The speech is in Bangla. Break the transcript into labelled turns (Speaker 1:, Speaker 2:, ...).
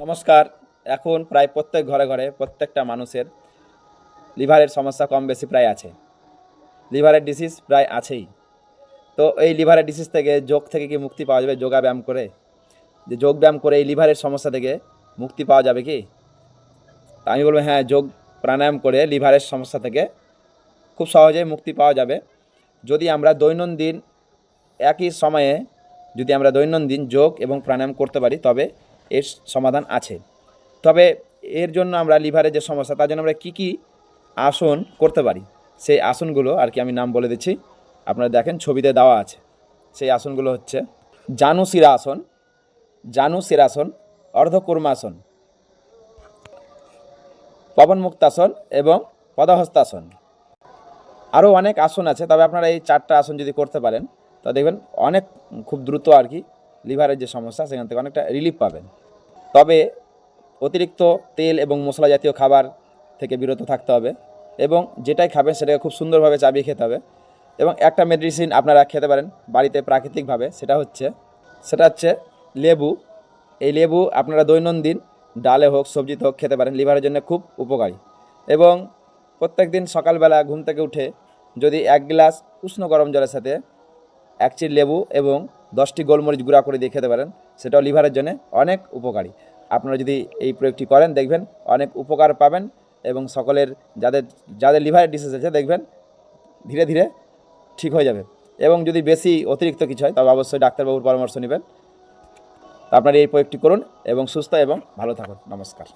Speaker 1: নমস্কার। এখন প্রায় প্রত্যেক ঘরে ঘরে প্রত্যেকটা মানুষের লিভারের সমস্যা কম বেশি প্রায় আছে। লিভারের ডিসিজ প্রায় আছেই। তো এই লিভারের ডিসিজ থেকে যোগ থেকে কি মুক্তি পাওয়া যাবে যোগা ব্যায়াম করে? যে যোগ ব্যায়াম করে এই লিভারের সমস্যা থেকে মুক্তি পাওয়া যাবে কি? তা আমি বলব হ্যাঁ যোগ প্রাণায়াম করে লিভারের সমস্যা থেকে খুব সহজেই মুক্তি পাওয়া যাবে। যদি আমরা দৈনন্দিন একই সময়ে যদি আমরা দৈনন্দিন যোগ এবং প্রাণায়াম করতে পারি, তবে এর সমাধান আছে। তবে এর জন্য আমরা লিভারের যে সমস্যা, তার জন্য আমরা কী কী আসন করতে পারি? সেই আসনগুলো আর কি আমি নাম বলে দিচ্ছি। আপনারা দেখেন, ছবিতে দেওয়া আছে। সেই আসনগুলো হচ্ছে জানু শিরাসন জানু শিরাসন অর্ধকুর্মাসন পবন মুক্তাসন এবং পদহস্তাসন আরও অনেক আসন আছে, তবে আপনারা এই চারটা আসন যদি করতে পারেন, তা দেখবেন অনেক খুব দ্রুত আর কি লিভারের যে সমস্যা, সেখান থেকে অনেকটা রিলিফ পাবেন। তবে অতিরিক্ত তেল এবং মশলা জাতীয় খাবার থেকে বিরত থাকতে হবে এবং যেটাই খাবেন সেটাকে খুব সুন্দরভাবে চাবিয়ে খেতে হবে। এবং একটা মেডিসিন আপনারা খেতে পারেন বাড়িতে প্রাকৃতিকভাবে, সেটা হচ্ছে সেটা হচ্ছে লেবু। এই লেবু আপনারা দৈনন্দিন ডালে হোক, সবজিতে হোক খেতে পারেন, লিভারের জন্য খুব উপকারী। এবং প্রত্যেক দিন সকালবেলা ঘুম থেকে উঠে যদি এক গ্লাস উষ্ণ গরম জলের সাথে এক চির লেবু এবং দশটি গোলমরিচ গুঁড়া করে দিয়ে খেতে পারেন, সেটাও লিভারের জন্য অনেক উপকারী। আপনারা যদি এই প্রয়োগটি করেন, দেখবেন অনেক উপকার পাবেন এবং সকলের যাদের যাদের লিভারের ডিসিজ আছে, দেখবেন ধীরে ধীরে ঠিক হয়ে যাবে। এবং যদি বেশি অতিরিক্ত কিছু হয়, তবে অবশ্যই ডাক্তারবাবুর পরামর্শ নেবেন। আপনারা এই প্রয়োগটি করুন এবং সুস্থ এবং ভালো থাকুন। নমস্কার।